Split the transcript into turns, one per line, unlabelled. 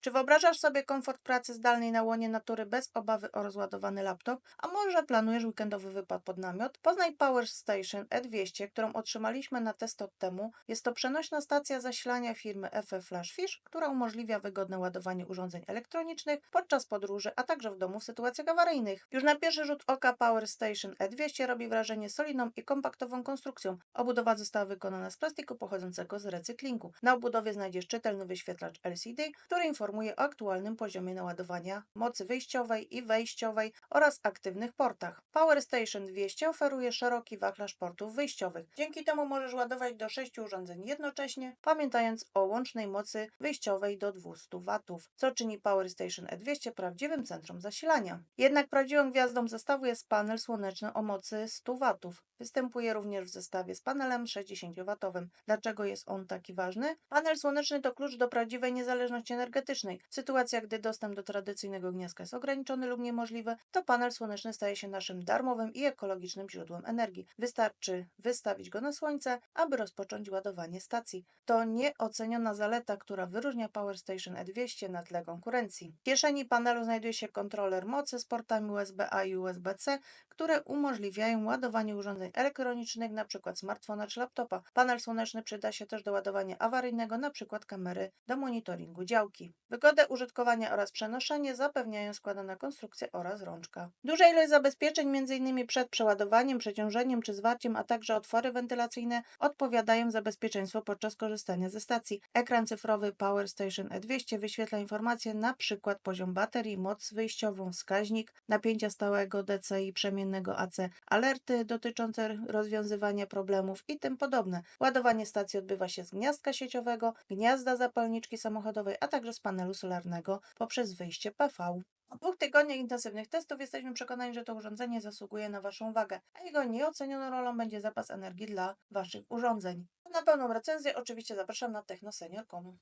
Czy wyobrażasz sobie komfort pracy zdalnej na łonie natury bez obawy o rozładowany laptop? A może planujesz weekendowy wypad pod namiot? Poznaj Power Station E200, którą otrzymaliśmy na test od temu. Jest to przenośna stacja zasilania firmy FF Flashfish, która umożliwia wygodne ładowanie urządzeń elektronicznych podczas podróży, a także w domu w sytuacjach awaryjnych. Już na pierwszy rzut oka Power Station E200 robi wrażenie solidną i kompaktową konstrukcją. Obudowa została wykonana z plastiku pochodzącego z recyklingu. Na obudowie znajdziesz czytelny wyświetlacz LCD, który informuje o aktualnym poziomie naładowania, mocy wyjściowej i wejściowej oraz aktywnych portach. Power Station 200 oferuje szeroki wachlarz portów wyjściowych. Dzięki temu możesz ładować do 6 urządzeń jednocześnie, pamiętając o łącznej mocy wyjściowej do 200 W, co czyni Power Station E200 prawdziwym centrum zasilania. Jednak prawdziwą gwiazdą zestawu jest panel słoneczny o mocy 100 W. Występuje również w zestawie z panelem 60W. Dlaczego jest on taki ważny? Panel słoneczny to klucz do prawdziwej niezależności energetycznej. W sytuacjach, gdy dostęp do tradycyjnego gniazda jest ograniczony lub niemożliwy, to panel słoneczny staje się naszym darmowym i ekologicznym źródłem energii. Wystarczy wystawić go na słońce, aby rozpocząć ładowanie stacji. To nieoceniona zaleta, która wyróżnia Power Station E200 na tle konkurencji. W kieszeni panelu znajduje się kontroler mocy z portami USB-A i USB-C, które umożliwiają ładowanie urządzeń elektronicznych, np. smartfona czy laptopa. Panel słoneczny przyda się też do ładowania awaryjnego, np. kamery do monitoringu działki. Wygodę użytkowania oraz przenoszenie zapewniają składana konstrukcja oraz rączka. Duża ilość zabezpieczeń, m.in. przed przeładowaniem, przeciążeniem czy zwarciem, a także otwory wentylacyjne odpowiadają za bezpieczeństwo podczas korzystania ze stacji. Ekran cyfrowy Power Station E200 wyświetla informacje np. poziom baterii, moc wyjściową, wskaźnik napięcia stałego DC i przemiennego AC, alerty dotyczące rozwiązywania problemów i tym podobne. Ładowanie stacji odbywa się z gniazdka sieciowego, gniazda zapalniczki samochodowej, a także z panelu solarnego poprzez wyjście PV. Po dwóch tygodniach intensywnych testów jesteśmy przekonani, że to urządzenie zasługuje na Waszą uwagę, a jego nieocenioną rolą będzie zapas energii dla Waszych urządzeń. Na pełną recenzję oczywiście zapraszam na technosenior.com.